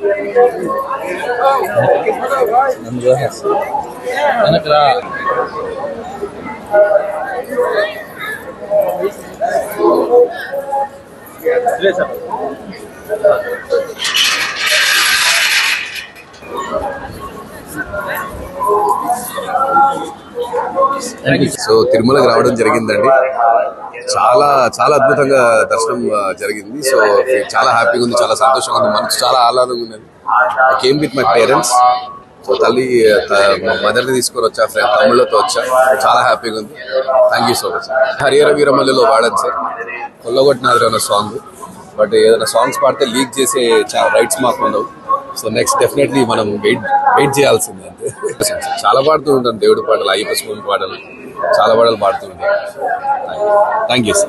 ఆదిలక్ష్మమ్మ గారు నడుచుకుంటూ వచ్చాను వెనకరా సో తిరుమలకి రావడం జరిగిందండి. చాలా చాలా అద్భుతంగా దర్శనం జరిగింది. సో చాలా హ్యాపీగా ఉంది చాలా సంతోషంగా ఉంది మనసు చాలా ఆహ్లాదంగా ఉన్నది. I came with my parents so తల్లి మదర్ని తీసుకొని వచ్చా ఫ్రెండ్ తమ్ముళ్ళతో వచ్చా. చాలా హ్యాపీగా ఉంది. Thank you so much Harihara వీరమల్లిలో వాడాను సార్ కొల్లగొట్టినారు అన్న సాంగ్. బట్ ఏదైనా సాంగ్స్ పాడితే లీక్ చేసే రైట్స్ మాకు ఉండవు. సో నెక్స్ట్ డెఫినెట్లీ మనం వెయిట్ వెయిట్ చేయాల్సిందే అంతే. చాలా పాడుతూ ఉంటాను దేవుడి పాటలు అయ్యప్ప స్వామి పాటలు. చాలా పాటలు పాడుతూ ఉంటాను థ్యాంక్ యూ సార్